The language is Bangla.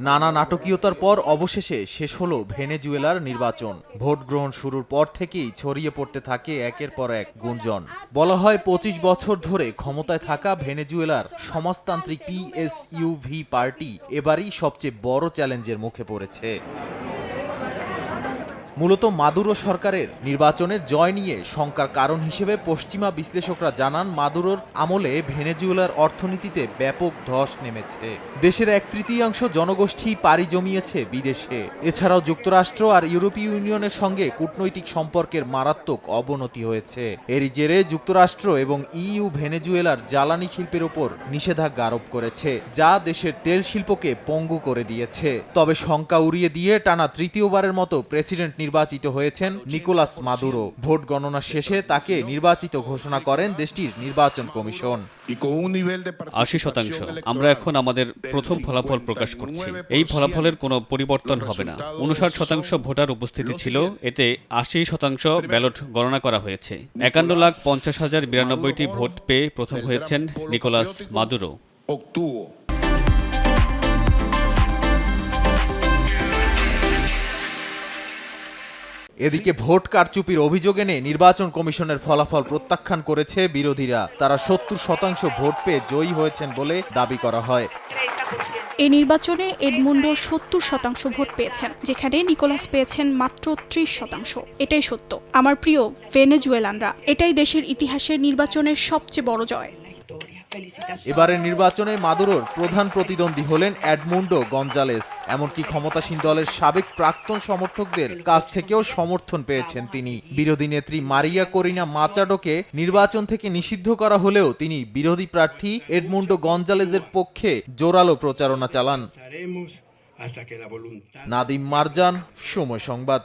নানা নাটকীয়তার পর অবশেষে শেষ হলো ভেনেজুয়েলার নির্বাচন। ভোট গ্রহণ শুরুর পর থেকেই ছড়িয়ে পড়তে থাকে একের পর এক গুঞ্জন। বলা হয় পঁচিশ বছর ধরে ক্ষমতায় থাকা ভেনেজুয়েলার সমাজতান্ত্রিক পিএসইউভি পার্টি এবারই সবচেয়ে বড় চ্যালেঞ্জের মুখে পড়েছে। মূলত মাদুরো সরকারের নির্বাচনের জয় নিয়ে শঙ্কার কারণ হিসেবে পশ্চিমা বিশ্লেষকরা জানান, মাদুরোর আমলে ভেনেজুয়েলার অর্থনীতিতে ব্যাপক ধস নেমেছে। দেশের এক তৃতীয়াংশ জনগোষ্ঠী পাড়ি জমিয়েছে বিদেশে। এছাড়াও যুক্তরাষ্ট্র আর ইউরোপীয় ইউনিয়নের সঙ্গে কূটনৈতিক সম্পর্কের মারাত্মক অবনতি হয়েছে। এরই জেরে যুক্তরাষ্ট্র এবং ইইউ ভেনেজুয়েলার জ্বালানি শিল্পের ওপর নিষেধাজ্ঞা আরোপ করেছে, যা দেশের তেল শিল্পকে পঙ্গু করে দিয়েছে। তবে শঙ্কা উড়িয়ে দিয়ে টানা তৃতীয়বারের মতো প্রেসিডেন্ট নির্বাচিত হয়েছেন নিকোলাস মাদুরো। ভোট গণনা শেষে তাকে নির্বাচিত ঘোষণা করেন দেশটির নির্বাচন কমিশন। আশি শতাংশ। আমরা এখন আমাদের প্রথম ফলাফল প্রকাশ করছি। এই ফলাফলের কোনো পরিবর্তন হবে না। উনষাট শতাংশ ভোটার উপস্থিতি ছিল। এতে আশি শতাংশ ব্যালট গণনা করা হয়েছে। একান্ন লাখ পঞ্চাশ হাজার বিরানব্বইটি ভোট পেয়ে প্রথম হয়েছেন নিকোলাস মাদুরো। এদিকে ভোট কারচুপির অভিযোগ এনে নির্বাচন কমিশনের ফলাফল প্রত্যাখ্যান করেছে বিরোধীরা। তারা সত্তর শতাংশ ভোট পেয়ে জয়ী হয়েছেন বলে দাবি করা হয়। এই নির্বাচনে এডমুন্ডো সত্তর শতাংশ ভোট পেয়েছেন, যেখানে নিকোলাস পেয়েছেন মাত্র ত্রিশ শতাংশ। এটাই সত্য। আমার প্রিয় ভেনেজুয়েলানরা, এটাই দেশের ইতিহাসে নির্বাচনের সবচেয়ে বড় জয়। এবারের নির্বাচনে মাদুরোর প্রধান প্রতিদ্বন্দ্বী হলেন অ্যাডমুন্ডো গঞ্জালেস এমনকি ক্ষমতাসীন দলের সাবেক প্রাক্তন সমর্থকদের কাছ থেকেও সমর্থন পেয়েছেন তিনি। বিরোধী নেত্রী মারিয়া করিনা মাচাডোকে নির্বাচন থেকে নিষিদ্ধ করা হলেও তিনি বিরোধী প্রার্থী এডমুন্ডো গঞ্জালেজের পক্ষে জোরালো প্রচারণা চালান। নাদিম মারজান সময় সংবাদ।